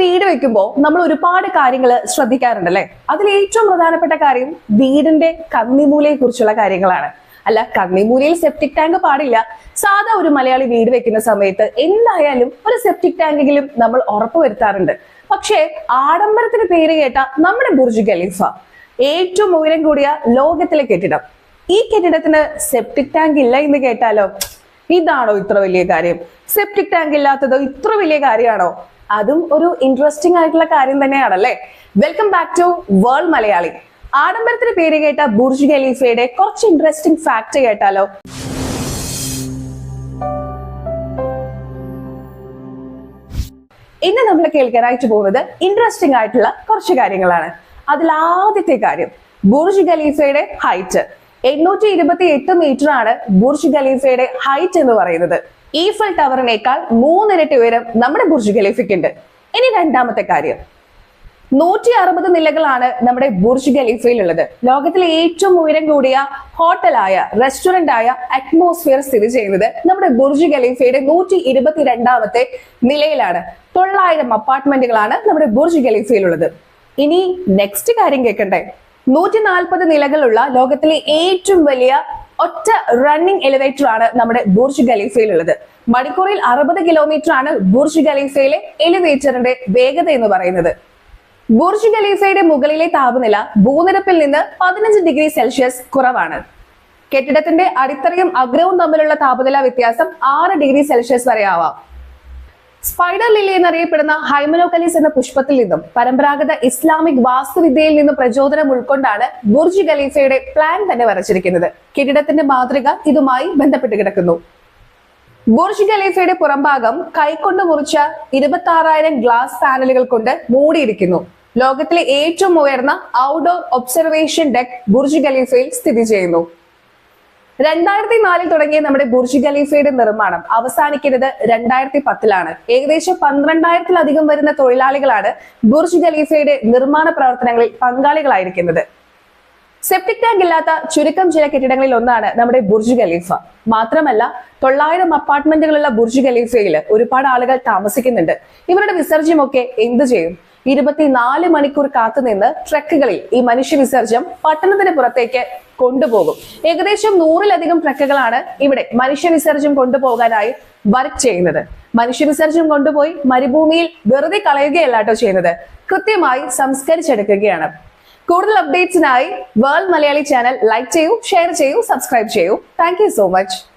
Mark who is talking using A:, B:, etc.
A: വീട് വെക്കുമ്പോൾ നമ്മൾ ഒരുപാട് കാര്യങ്ങൾ ശ്രദ്ധിക്കാറുണ്ടല്ലേ? അതിൽ ഏറ്റവും പ്രധാനപ്പെട്ട കാര്യം വീടിന്റെ കന്നിമൂലയെ കുറിച്ചുള്ള കാര്യങ്ങളാണ്. അല്ല കന്നിമൂലയിൽ സെപ്റ്റിക് ടാങ്ക് പാടില്ല. സാധാ ഒരു മലയാളി വീട് വെക്കുന്ന സമയത്ത് എന്തായാലും ഒരു സെപ്റ്റിക് ടാങ്കെങ്കിലും നമ്മൾ ഉറപ്പുവരുത്താറുണ്ട് പക്ഷേ ആഡംബരത്തിന് പേര് കേട്ട നമ്മുടെ ബുർജ് ഖലീഫ ഏറ്റവും ഉയരം കൂടിയ ലോകത്തിലെ കെട്ടിടം. ഈ കെട്ടിടത്തിന് സെപ്റ്റിക് ടാങ്ക് ഇല്ല എന്ന് കേട്ടാലോ? ഇതാണോ ഇത്ര വലിയ കാര്യം? സെപ്റ്റിക് ടാങ്ക് ഇല്ലാത്തതോ ഇത്ര വലിയ കാര്യമാണോ? അതും ഒരു ഇൻട്രസ്റ്റിംഗ് ആയിട്ടുള്ള കാര്യം തന്നെയാണല്ലേ? Welcome back to world Malayali ആഡംബരത്തിന് പേര് കേട്ട ബുർജ് ഖലീഫയുടെ കുറച്ച് ഇൻട്രസ്റ്റിംഗ് ഫാക്ട് കേട്ടാലോ? ഇന്ന് നമ്മൾ കേൾക്കാനായിട്ട് പോകുന്നത് ഇൻട്രസ്റ്റിംഗ് ആയിട്ടുള്ള കുറച്ച് കാര്യങ്ങളാണ്. അതിൽ ആദ്യത്തെ കാര്യം ബുർജ് ഖലീഫയുടെ ഹൈറ്റ് എണ്ണൂറ്റി ഇരുപത്തി എട്ട് മീറ്റർ ആണ് ബുർജ് ഖലീഫയുടെ ഹൈറ്റ് എന്ന് പറയുന്നത്. ഈഫൽ ടവറിനേക്കാൾ മൂന്നിരട്ടി ഉയരം നമ്മുടെ ബുർജ് ഖലീഫയ്ക്കുണ്ട്. ഇനി രണ്ടാമത്തെ കാര്യം. നൂറ്റി അറുപത് നിലകളാണ് നമ്മുടെ ബുർജ് ഖലീഫയിലുള്ളത്. ലോകത്തിലെ ഏറ്റവും ഉയരം കൂടിയ ഹോട്ടലായ റെസ്റ്റോറന്റ് ആയ അറ്റ്മോസ്ഫിയർ സ്ഥിതി ചെയ്യുന്നത് നമ്മുടെ ബുർജ് ഖലീഫയുടെ നൂറ്റി ഇരുപത്തിരണ്ടാമത്തെ നിലയിലാണ്. തൊള്ളായിരം അപ്പാർട്ട്മെന്റുകളാണ് നമ്മുടെ ബുർജ് ഖലീഫയിലുള്ളത്. ഇനി നെക്സ്റ്റ് കാര്യം കേൾക്കണ്ടേ. നൂറ്റി നാൽപ്പത് നിലകളുള്ള ലോകത്തിലെ ഏറ്റവും വലിയ ഒറ്റ റണ്ണിംഗ് എലിവേറ്റർ ആണ് നമ്മുടെ ബുർജ് ഖലീഫയിലുള്ളത് മണിക്കൂറിൽ അറുപത് കിലോമീറ്റർ ആണ് ബുർജ് ഖലീഫയിലെ എലിവേറ്ററിന്റെ വേഗത എന്ന് പറയുന്നത്. ബുർജ് ഖലീഫയുടെ മുകളിലെ താപനില ഭൂനിരപ്പിൽ നിന്ന് പതിനഞ്ച് ഡിഗ്രി സെൽഷ്യസ് കുറവാണ്. കെട്ടിടത്തിന്റെ അടിത്തറയും അഗ്രവും തമ്മിലുള്ള താപനില വ്യത്യാസം ആറ് ഡിഗ്രി സെൽഷ്യസ് വരെ ആവാം. സ്പൈഡർ ലില്ലി എന്നറിയപ്പെടുന്ന ഹൈമനോകലീസ് എന്ന പുഷ്പത്തിൽ നിന്നും പരമ്പരാഗത ഇസ്ലാമിക് വാസ്തുവിദ്യയിൽ നിന്നും പ്രചോദനം ഉൾക്കൊണ്ടാണ് ബുർജ് ഖലീഫയുടെ പ്ലാൻ തന്നെ വരച്ചിരിക്കുന്നത്. കെട്ടിടത്തിന്റെ മാതൃക ഇതുമായി ബന്ധപ്പെട്ട് കിടക്കുന്നു. ബുർജ് ഖലീഫയുടെ പുറംഭാഗം കൈകൊണ്ട് മുറിച്ച ഇരുപത്തി ആറായിരം ഗ്ലാസ് പാനലുകൾ കൊണ്ട് മൂടിയിരിക്കുന്നു. ലോകത്തിലെ ഏറ്റവും ഉയർന്ന ഔട്ട്ഡോർ ഒബ്സർവേഷൻ ഡെക്ക് ബുർജ് ഖലീഫയിൽ സ്ഥിതി ചെയ്യുന്നു. രണ്ടായിരത്തി നാലിൽ തുടങ്ങിയ നമ്മുടെ ബുർജ് ഖലീഫയുടെ നിർമ്മാണം അവസാനിക്കുന്നത് രണ്ടായിരത്തി പത്തിലാണ് ഏകദേശം പന്ത്രണ്ടായിരത്തിലധികം വരുന്ന തൊഴിലാളികളാണ് ബുർജ് ഖലീഫയുടെ നിർമ്മാണ പ്രവർത്തനങ്ങളിൽ പങ്കാളികളായിരിക്കുന്നത്. സെപ്റ്റിക് ടാങ്ക് ഇല്ലാത്ത ചുരുക്കം ചില കെട്ടിടങ്ങളിൽ ഒന്നാണ് നമ്മുടെ ബുർജ് ഖലീഫ. മാത്രമല്ല തൊള്ളായിരം അപ്പാർട്ട്മെന്റുകളുള്ള ബുർജ് ഖലീഫയിൽ ഒരുപാട് ആളുകൾ താമസിക്കുന്നുണ്ട്. ഇവരുടെ വിസർജ്യമൊക്കെ എന്തു ചെയ്യും? ഇരുപത്തിനാല് മണിക്കൂർ കാത്തുനിന്ന് ട്രക്കുകളിൽ ഈ മനുഷ്യ വിസർജ്യം പട്ടണത്തിന് പുറത്തേക്ക് കൊണ്ടുപോകും. ഏകദേശം നൂറിലധികം ട്രക്കുകളാണ് ഇവിടെ മനുഷ്യ വിസർജ്യം കൊണ്ടുപോകാനായി വർക്ക് ചെയ്യുന്നത്. മനുഷ്യ വിസർജ്യം കൊണ്ടുപോയി മരുഭൂമിയിൽ വെറുതെ കളയുകയല്ല കേട്ടോ ചെയ്യുന്നത്. കൃത്യമായി സംസ്കരിച്ചെടുക്കുകയാണ്. കൂടുതൽ അപ്ഡേറ്റ്സിനായി വേൾഡ് മലയാളി ചാനൽ ലൈക്ക് ചെയ്യൂ ഷെയർ ചെയ്യൂ സബ്സ്ക്രൈബ് ചെയ്യൂ. Thank so much